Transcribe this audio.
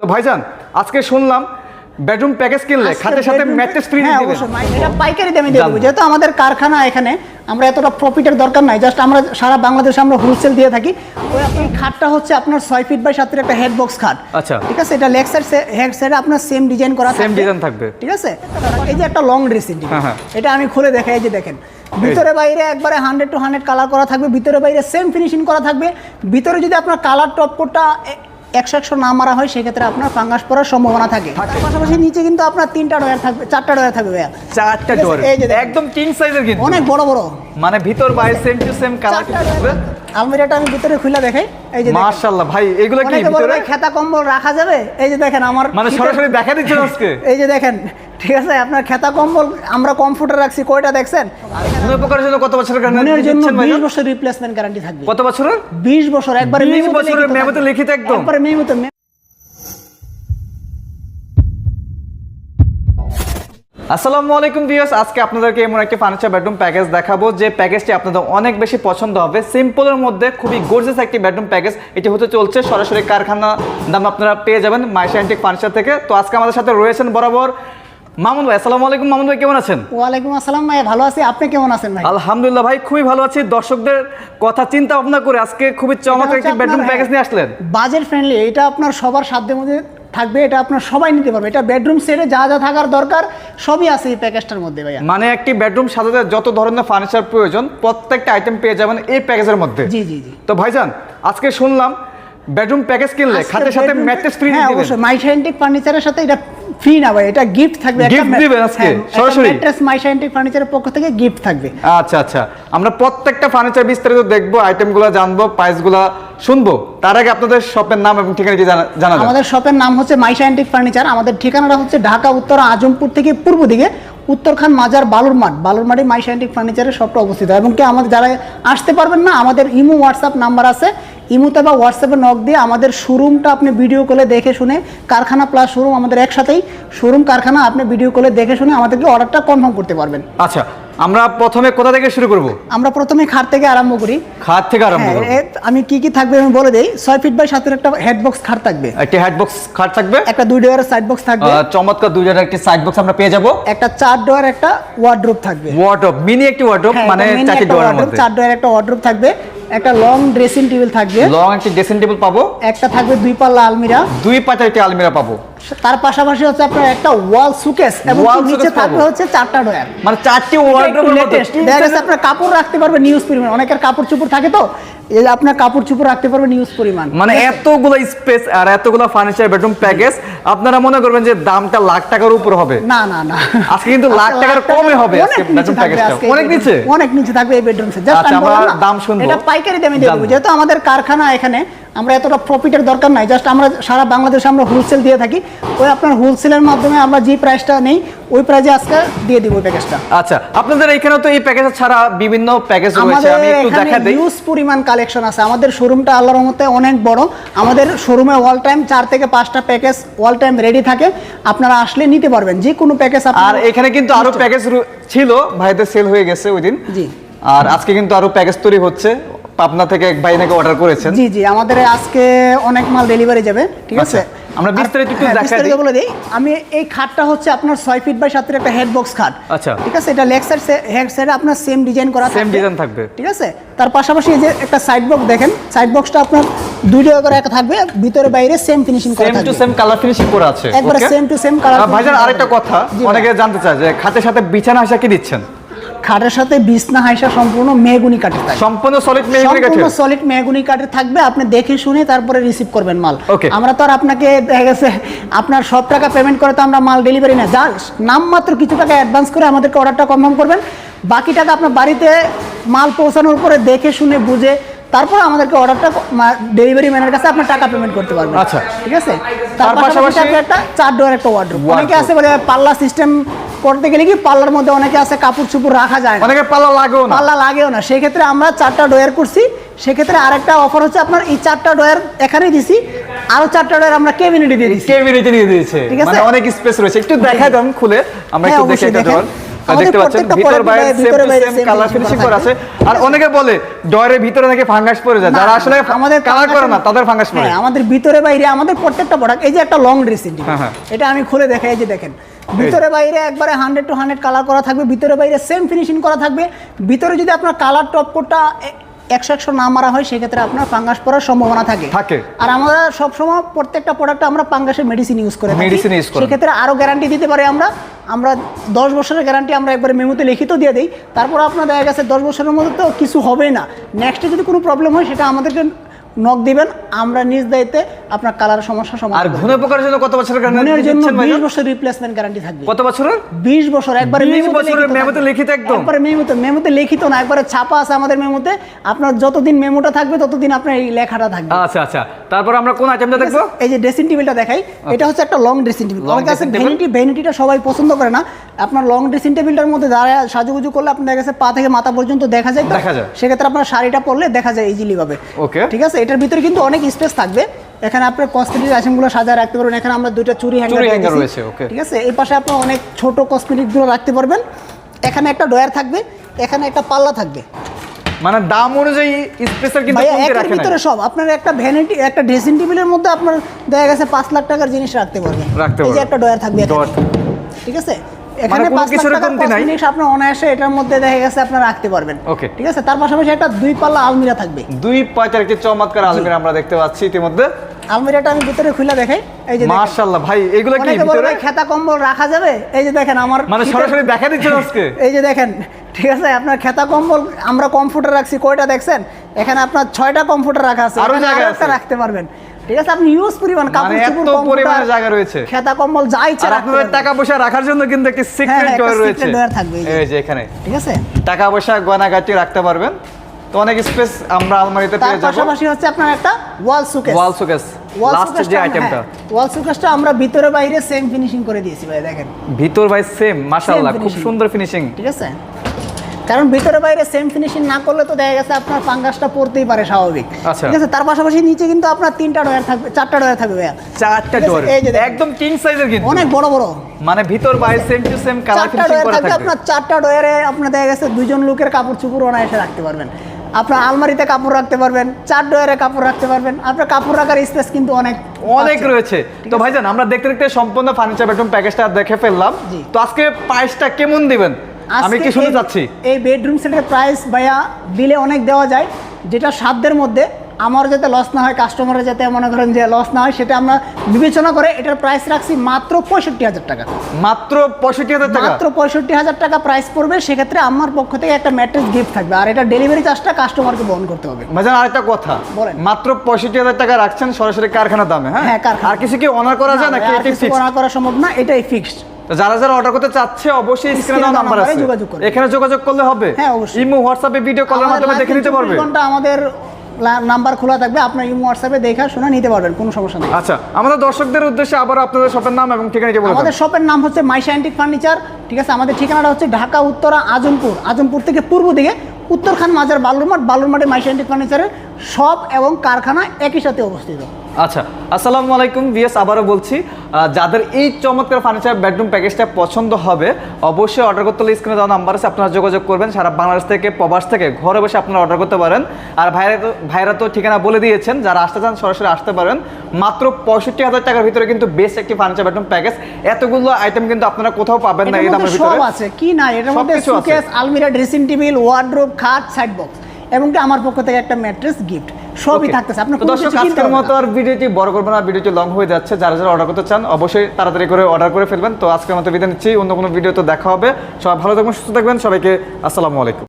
তো ভাইজান আজকে শুনলাম বেডরুম প্যাকেজ কিনলে খাটের সাথে ম্যাট্রেস ফ্রি হ্যাঁ, দিবেন। অবশ্যই। এটা পাইকারি দামে দিয়ে দেবো। যেহেতু আমাদের কারখানা এখানে আমরা এতটা প্রফিটের দরকার নাই জাস্ট আমরা সারা বাংলাদেশে আমরা হোলসেল দিয়ে থাকি। ওই আপনার খাটটা হচ্ছে আপনার ছয় ফিট বাই সাতের একটা হেড বক্স খাট। আচ্ছা। ঠিক আছে এটা লেগ সাইড হেড সাইডে আপনার সেম ডিজাইন করা সেম ডিজাইন থাকবে। ঠিক আছে? এই যে একটা লং ড্রেসিং হ্যাঁ, হ্যাঁ। এটা আমি খুলে দেখাই এই যে দেখেন। ভিতরে বাইরে একবারে হান্ড্রেড টু হান্ড্রেড কালার করা থাকবে ভিতরে বাইরে সেম ফিনিশিং করা থাকবে। ভিতরে যদি আপনার কালার টপ কোটটা একশো একশো না মারা হয় সেক্ষেত্রে আপনার ফাঙ্গাস পড়ার সম্ভাবনা থাকে। পাশাপাশি নিচে কিন্তু আপনার তিনটা ডয়ার থাকবে চারটা ডয়ার থাকবে ভাইয়া। চারটা ডয়ার ডোর এই যে একদম কিং সাইজের কিন্তু। অনেক বড় বড়। মানে ভিতর বাইরে সেম টু সেম কালার থাকবে আলমিরাটা আমি ভিতরে খুলে দেখাই। এই যে। মাশাআল্লাহ ভাই এগুলো কি ভিতরে? খেতা কম্বল রাখা যাবে? এই যে দেখেন আমার মানে সরাসরি দেখা দিচ্ছেন আজকে? এই যে দেখেন ঠিক আছে আপনার খেতা কম্বল আমরা কমফোর্টার রাখছি কয়টা দেখছেন? জন্য কত বছরের গ্যারান্টি জন্য বছর রিপ্লেসমেন্ট গ্যারান্টি থাকবে। কত বছরের? বিশ বছর একবারে 20 বছরের লিখিত মেমোতে লিখিত একদম? একবারে মেমোতে মে- আসসালামু আলাইকুম ভিউয়ার্স আজকে আপনাদেরকে এমন একটি ফার্নিচার বেডরুম প্যাকেজ দেখাবো যে প্যাকেজটি আপনাদের অনেক বেশি পছন্দ হবে। সিম্পলের মধ্যে খুবই গর্জেস একটি বেডরুম প্যাকেজ এটি হতে চলছে সরাসরি কারখানা দাম আপনারা পেয়ে যাবেন মাইশা অ্যান্টিক ফার্নিচার থেকে। তো আজকে আমাদের সাথে রয়েছেন বরাবর মামুন ভাই আসসালামু আলাইকুম। মামুন ভাই কেমন আছেন? ওয়ালাইকুম আসসালাম ভাই ভালো আছি। আপনি কেমন আছেন ভাই? আলহামদুলিল্লাহ ভাই খুবই ভালো আছি। দর্শকদের কথা চিন্তা ভাবনা করে আজকে খুবই চমৎকার একটি বেডরুম প্যাকেজ নিয়ে আসলেন। বাজেট ফ্রেন্ডলি এটা আপনার সবার সাধ্যের মধ্যে থাকবে এটা আপনার সবাই নিতে পারবে। এটা বেডরুম সেটে যা যা থাকার দরকার সবই আছে এই প্যাকেজটার মধ্যে ভাইয়া। মানে একটি বেডরুম সাজাতে যত ধরনের ফার্নিচার প্রয়োজন প্রত্যেকটা আইটেম পেয়ে যাবেন এই প্যাকেজের মধ্যে। জি জি জি। তো ভাইজান আজকে শুনলাম বেডরুম প্যাকেজ কিনলে খাটের সাথে ম্যাট্রেস ফ্রি হ্যাঁ দিবেন। অবশ্যই। মাইশাইন্টিক ফার্নিচারের সাথে এটা ফ্রি না ভাই এটা গিফট থাকবে দিবেন আজকে? সরাসরি? ম্যাট্রেস মাইশাইন্টিক ফার্নিচারের পক্ষ থেকে গিফট থাকবে। আচ্ছা আচ্ছা। আমরা প্রত্যেকটা ফার্নিচার বিস্তারিত দেখব আইটেমগুলো জানব প্রাইসগুলো শুনব। তার আগে আপনাদের শপের নাম এবং ঠিকানাটি জানা- জানা আমাদের শপের নাম হচ্ছে মাইশাইন্টিক ফার্নিচার আমাদের ঠিকানাটা হচ্ছে ঢাকা উত্তর আজমপুর থেকে পূর্ব দিকে উত্তরখান মাজার বালুর মাঠ বালুর মাঠে মাইশাইন্টিক ফার্নিচারের শপটা অবস্থিত। এবং কি আমাদের যারা আসতে পারবেন না আমাদের ইমো হোয়াটসঅ্যাপ নাম্বার আছে। ইমোতে বা হোয়াটসঅ্যাপে নক দিয়ে আমাদের শোরুমটা আপনি ভিডিও কলে দেখে শুনে কারখানা প্লাস শোরুম আমাদের একসাথেই শোরুম কারখানা আপনি ভিডিও কলে দেখে শুনে আমাদেরকে অর্ডারটা কনফার্ম করতে পারবেন। আচ্ছা আমরা প্রথমে কোথা থেকে শুরু করব? আমরা প্রথমে খাট থেকে আরম্ভ করি। খাট থেকে আরম্ভ হ্যাঁ, করব। আমি কি কি থাকবে আমি বলে দেই। ছয় ফিট বাই সাতের একটা হেড বক্স খাট থাকবে। একটা হেড বক্স খাট থাকবে? একটা দুই ডোয়ারের সাইড বক্স থাকবে। চমৎকার দুই জায়গার একটা সাইড বক্স আমরা পেয়ে যাব। একটা চার ডোয়ার একটা ওয়ার্ড্রোপ থাকবে। ওয়ার্ডরোব মিনি একটি ওয়ার্ডরোব হ্যাঁ, মানে চারটি ডোরের মধ্যে। চার ডোয়ার একটা ওয়ার্ড্রোপ থাকবে। একটা লং ড্রেসিং টেবিল থাকবে। লং একটা ড্রেসিং টেবিল পাবো। একটা থাকবে দুই পাল্লা আলমিরা। দুই পাতা একটা আলমিরা পাবো। তার পাশাপাশি হচ্ছে আপনার একটা ওয়াল সুকেস এবং নিচে থাকবে হচ্ছে চারটা ডোয়ার মানে চারটি ওয়ার্ডরোবের লেটেস্ট দেখা গেছে আপনার কাপড় রাখতে পারবেন নিউজ পরিমাণ। অনেকের কাপড় চোপড় থাকে তো? এই আপনার কাপড় চোপড় রাখতে পারবেন ইউজ পরিমাণ। মানে এতগুলো স্পেস আর এতগুলো ফার্নিচার বেডরুম প্যাকেজ আপনারা মনে করবেন যে দামটা লাখ টাকার উপর হবে। না না না। আজকে কিন্তু লাখ টাকার কমে হবে অনেক আজকে নিচে অনেক নিচে? অনেক নিচে থাকবে এই বেডরুম সেট আচ্ছা, আমরা দাম শুনব। এটা পাইকারি দামে দেবো। যেহেতু আমাদের কারখানা এখানে আমরা এতটা প্রফিটের দরকার নাই। জাস্ট আমরা সারা বাংলাদেশে আমরা হোলসেল দিয়ে থাকি। ওই আপনার হোলসেলের মাধ্যমে আমরা যে প্রাইসটা নেই ওই প্রাইসে আজকে দিয়ে দিব প্যাকেজটা আচ্ছা আপনাদের এখানে তো এই প্যাকেজ ছাড়া বিভিন্ন প্যাকেজ রয়েছে। আমি একটু দেখা দিই। হিউজ পরিমাণ কালেকশন আছে। আমাদের শোরুমটা আল্লাহর রহমতে অনেক বড়। আমাদের শোরুমে অল টাইম চার থেকে পাঁচটা প্যাকেজ অল টাইম রেডি থাকে। আপনারা আসলে নিতে পারবেন। যে কোনো প্যাকেজ আর এখানে কিন্তু আরও প্যাকেজ ছিল ভাইদের সেল হয়ে গেছে ওই দিন। জি। আর আজকে কিন্তু আরও প্যাকেজ তৈরি হচ্ছে। পাবনা থেকে এক ভাই নাকি অর্ডার করেছেন? জি জি আমাদের আজকে অনেক মাল ডেলিভারি যাবে ঠিক আছে? আচ্ছা, আমরা বিস্তারিত একটু হ্যাঁ, দেখাই বিস্তারিত। বলে দিই। আমি এই খাটটা হচ্ছে আপনার ছয় ফিট বাই সাতের একটা হেড বক্স খাট। আচ্ছা। ঠিক আছে? এটা লেগ সাইড হেড সাইডে আপনার সেম ডিজাইন করা সেম ডিজাইন থাকবে। ঠিক আছে? তার পাশাপাশি এই যে একটা সাইড বক্স দেখেন সাইড বক্সটা আপনার দুই টাকা করে একটা থাকবে ভিতরে বাইরে সেম ফিনিশিং করা সেম টু থাকবে। সেম কালার ফিনিশিং করা আছে। একবারে? সেম টু সেম কালার ভাইজান আরেকটা কথা অনেকে জানতে চায় যে খাটের সাথে বিছানা হাসা কি দিচ্ছেন? খাটের সাথে বিছনা হাইসা সম্পূর্ণ মেহগুনি কাঠের থাকবে। সম্পূর্ণ সলিড মেহগনি কাঠের? সম্পূর্ণ সলিড মেহগুনি কাঠের থাকবে। আপনি দেখে শুনে তারপরে রিসিভ করবেন মাল. আমরা তো আর আপনাকে দেখা গেছে আপনার সব টাকা পেমেন্ট করে তো আমরা মাল ডেলিভারি না জাস্ট নামমাত্র কিছু টাকা অ্যাডভান্স করে আমাদেরকে অর্ডারটা কনফার্ম করবেন। বাকি টাকা আপনার বাড়িতে মাল পৌঁছানোর পরে দেখে শুনে বুঝে তারপর আমাদেরকে অর্ডারটা ডেলিভারি ম্যানের কাছে আপনার টাকা পেমেন্ট করতে পারবেন। আচ্ছা। ঠিক আছে? তার পাশাপাশি একটা চার ডোয়ার একটা ওয়ার্ডরোব অনেকে আছে বলে পাল্লা সিস্টেম করতে গেলে কি পাল্লার মধ্যে অনেকে আছে কাপড় চুপুর রাখা যায় অনেকে পাল্লা লাগেও না। পাল্লা লাগেও না। সেক্ষেত্রে আমরা চারটা ডয়ার করছি। সেক্ষেত্রে আরেকটা অফার হচ্ছে আপনার এই চারটা ডয়ার এখানে দিছি। আরও চারটা ডয়ার আমরা কেবিনেটে দিয়ে দিছি। কেবিনেটে দিয়ে দিয়েছে। ঠিক আছে? মানে অনেক স্পেস রয়েছে। একটু দেখাই দাম খুলে। আমরা হ্যাঁ, একটু দেখে আমাদের দেখতে পাচ্ছেন ভিতর বাইরে same to same colour finishing করা করা আছে। আর অনেকে বলে ডয়ের ভিতরে নাকি ফাঙ্গাস পড়ে যায়? যারা আসলে আমাদের কালার করে না তাদের ফাঙ্গাস পড়ে। হ্যাঁ, আমাদের ভিতরে বাইরে আমাদের প্রত্যেকটা প্রোডাক্ট এই যে একটা লং ড্রেসিং হ্যাঁ, হ্যাঁ। এটা আমি খুলে দেখাই যে দেখেন। ভিতরে বাইরে একবারে হান্ড্রেড টু হান্ড্রেড কালার করা থাকবে ভিতরে বাইরে সেম ফিনিশিং করা থাকবে। ভিতরে যদি আপনার কালার টপ কোটটা একশো একশো না মারা হয় সেক্ষেত্রে আপনার ফাঙ্গাস পড়ার সম্ভাবনা থাকে। থাকে। আর আমরা সবসময় প্রত্যেকটা প্রোডাক্টে আমরা ফাঙ্গাসের মেডিসিন ইউজ করে use সেক্ষেত্রে আরও গ্যারান্টি দিতে পারি আমরা আমরা দশ বছরের গ্যারান্টি আমরা একবারে মেমোতে লিখিত দিয়ে দিই। তারপর আপনার দেখা গেছে দশ বছরের মধ্যে তো কিছু হবেই না। নেক্সটে যদি কোনো প্রবলেম হয় সেটা আমাদেরকে নক দিবেন। আমরা নিজ দায়িত্বে আপনার কালার সমস্যা আর সমাধান করব। ঘুনে পোকার জন্য কত বছরের গ্যারান্টি মনের জন্য দিচ্ছেন বিশ ভাইয়া বছর রিপ্লেসমেন্ট গ্যারান্টি থাকবে। কত বছরের? বিশ বছর একবারে 20 মেমোতে বছরের লিখিত মেমোতে। লিখিত একদম? একবারে মেমোতে মেমোতে লিখিত না একবারে ছাপা আছে আমাদের মেমোতে। আপনার যতদিন মেমোটা থাকবে ততদিন আপনার এই লেখাটা থাকবে। আচ্ছা আচ্ছা। তারপর আমরা কোন আইটেমটা দেখব? এই যে ড্রেসিং টেবিলটা দেখাই এটা হচ্ছে একটা লং ড্রেসিং টেবিল অনেকে আছে ভ্যানিটি ভ্যানিটিটা সবাই পছন্দ করে না। আপনার লং ড্রেসিং টেবিলটার মধ্যে দাঁড়ায় সাজুগুজু করলে আপনার কাছে পা থেকে মাথা পর্যন্ত দেখা যায় দেখা যায়। সেক্ষেত্রে আপনার শাড়িটা পরলে দেখা যায় ইজিলি ভাবে। Okay. ঠিক আছে? এটার ভিতরে কিন্তু অনেক স্পেস থাকবে। এখানে আপনার কসমেটিক আইটেমগুলো সাজায় রাখতে পারবেন। এখানে আমরা দুইটা চুরি হ্যাঙ্গার রয়েছে, okay. ঠিক আছে? এই পাশে আপনার অনেক ছোট কসমেটিকগুলো রাখতে পারবেন। এখানে একটা ডয়ার থাকবে। এখানে একটা পাল্লা থাকবে। মানে দাম অনুযায়ী স্পেসার কিন্তু কমতে রাখে না ভিতরে সব। আপনার একটা ভ্যানিটি একটা ড্রেসিং টেবিলের মধ্যে আপনার দেখা গেছে পাঁচ লাখ টাকার জিনিস রাখতে পারবেন। রাখতে পারবেন এই যে একটা ডয়ার থাকবে এখানে। ডয়ার ঠিক আছে? এখানে কোনো পাঁচ লাখ টাকার কমতি নাই? জিনিস আপনার অনায়াসে এটার মধ্যে দেখা গেছে আপনার রাখতে পারবেন। Okay. ঠিক আছে? তার পাশাপাশি একটা দুই পাল্লা আলমিরা থাকবে। দুই পয়টার একটি চমৎকার আলমিরা আমরা দেখতে পাচ্ছি ইতিমধ্যে। আলমিরাটা আমি ভিতরে খুলে দেখাই। এই যে। মাশাআল্লাহ ভাই এগুলো কি ভিতরে? খেতা কম্বল রাখা যাবে? এই যে দেখেন আমার মানে সরাসরি দেখা দিচ্ছেন আজকে? এই যে দেখেন ঠিক আছে আপনার খেতা কম্বল আমরা কমফোর্টার রাখছি কয়টা দেখছেন? এখানে আপনার ছয়টা কমফোর্টার রাখা আছে আরও জায়গা আছে। রাখতে পারবেন। ঠিক আছে আপনি ইউজ পরিমাণ কাপড় মানে চোপড় এত comforter, পরিমাণে জায়গা রয়েছে। খেতা কম্বল যা ইচ্ছা আপনাদের। টাকা পয়সা রাখার জন্য কিন্তু একটি সিক্রেট হ্যাঁ, একটা ডয়ার secret রয়েছে। থাকবে এই যে। এখানে। ঠিক আছে? টাকা পয়সা গয়নাগাটি রাখতে পারবেন। তো অনেক স্পেস আমরা আলমারিতে পেয়ে যাব। পাশাপাশি হচ্ছে আপনার একটা ওয়াল সুকেস ওয়াল ওয়াল লাস্ট যে আইটেমটা ওয়াল সুকেসটা আমরা ভিতরে বাইরে সেম ফিনিশিং করে দিয়েছি ভাই দেখেন। ভিতর ভাই সেম মাশাআল্লাহ খুব সুন্দর ফিনিশিং ঠিক আছে? কারণ ভিতরে বাইরে সেম ফিনিশিং না করলে তো দেখা গেছে আপনার ফাঙ্গাসটা পড়তেই পারে স্বাভাবিক। আচ্ছা। ঠিক আছে? তার পাশাপাশি নিচে কিন্তু আপনার তিনটা ডয়ার থাকবে চারটা ডয়ার থাকবে ভাইয়া। চারটা ডোর এই যে একদম কিং সাইজের কিন্তু। অনেক বড় বড়। মানে ভিতর বাইরে same to same colour finishing করা থাকবে। আপনার চারটা ডয়ারে আপনার দেখা গেছে দুজন লোকের কাপড় চুপড় অনায়াসে রাখতে পারবেন। আপনার আলমারিতে কাপড় রাখতে পারবেন চার ডয়ারে কাপড় রাখতে পারবেন। আপনার কাপড় রাখার স্পেস কিন্তু অনেক অনেক রয়েছে। তো ভাইজান আমরা দেখতে দেখতে সম্পূর্ণ ফার্নিচার বেডরুম প্যাকেজটা দেখে ফেললাম। তো আজকে প্রাইসটা কেমন দিবেন? আমি কি শুনতে চাচ্ছি? এই বেডরুম সেটের প্রাইস ভাইয়া দিলে অনেক দেওয়া যায় যেটা সাধ্যের মধ্যে। আমার যাতে লস না হয় কাস্টমারের যাতে মনে করেন যে লস না হয় সেটা আমরা বিবেচনা করে এটার প্রাইস রাখছি মাত্র পঁয়ষট্টি হাজার টাকা। মাত্র পঁয়ষট্টি হাজার টাকা? মাত্র পঁয়ষট্টি হাজার টাকা প্রাইস পড়বে সেক্ষেত্রে আমার পক্ষ থেকে একটা ম্যাট্রেস গিফট থাকবে। আর এটা ডেলিভারি চার্জটা কাস্টমারকে বহন করতে হবে। ভাইজান আরেকটা কথা। বলেন। মাত্র পঁয়ষট্টি হাজার টাকা রাখছেন সরাসরি কারখানার দামে হ্যাঁ? হ্যাঁ, কারখানা। আর কিছু কি অনার করা যায় নাকি আর করা করা সম্ভব না এটাই ফিক্সড তো যারা যারা অর্ডার করতে চাচ্ছে অবশ্যই স্ক্রিনে দেওয়া নাম্বার আছে। এখানে যোগাযোগ করলে হবে। হ্যাঁ, অবশ্যই। ইমো হোয়াটসঅ্যাপে ভিডিও কলের মাধ্যমে দেখে নিতে পারবে। ঘণ্টা আমাদের নাম্বার খোলা থাকবে। আপনার ইমো হোয়াটসঅ্যাপে দেখা শোনা নিতে পারবেন কোনো সমস্যা নেই। আচ্ছা আমাদের দর্শকদের উদ্দেশ্যে আবার আপনাদের শপের নাম এবং ঠিকানাটি বলে আমাদের। শপের নাম হচ্ছে মাইশা অ্যান্টিক ফার্নিচার। ঠিক আছে আমাদের ঠিকানাটা হচ্ছে ঢাকা উত্তরা আজমপুর। আজমপুর থেকে পূর্ব দিকে উত্তরখান মাজার বালুরমাঠ। বালুরমাঠে মাইশা অ্যান্টিক ফার্নিচারের শপ এবং কারখানা একই সাথে অবস্থিত। আচ্ছা আসসালামু আলাইকুম ভিএস আবারও বলছি যাদের এই চমৎকার ফার্নিচার বেডরুম প্যাকেজটা পছন্দ হবে অবশ্যই অর্ডার করতে হলে স্ক্রিনে দেওয়া নাম্বার আছে আপনারা যোগাযোগ করবেন সারা বাংলাদেশ থেকে প্রবাস থেকে ঘরে বসে আপনারা অর্ডার করতে পারেন। আর ভাইরা তো ভাইরা তো ঠিকানা বলে দিয়েছেন যারা আসতে চান সরাসরি আসতে পারেন। মাত্র পঁয়ষট্টি হাজার টাকার ভিতরে কিন্তু বেশ একটি ফার্নিচার বেডরুম প্যাকেজ এতগুলো আইটেম কিন্তু আপনারা কোথাও পাবেন না এই দামের ভিতরে। সব আছে কি না এটার মধ্যে সুকেস আলমিরা ড্রেসিং টেবিল ওয়ার্ড্রোব খাট সাইড বক্স এবং আমার পক্ষ থেকে একটা ম্যাট্রেস গিফট সবই. থাকতেছে। আপনার দর্শক আজকের মতো আর ভিডিওটি বড় করব না ভিডিওটি লং হয়ে যাচ্ছে। যারা যারা অর্ডার করতে চান অবশ্যই তাড়াতাড়ি করে অর্ডার করে ফেলবেন। তো আজকের মতো বিদায় নিচ্ছি। অন্য কোনো ভিডিও তো দেখা হবে। সবাই ভালো থাকবেন সুস্থ থাকবেন। সবাইকে আসসালামু আলাইকুম।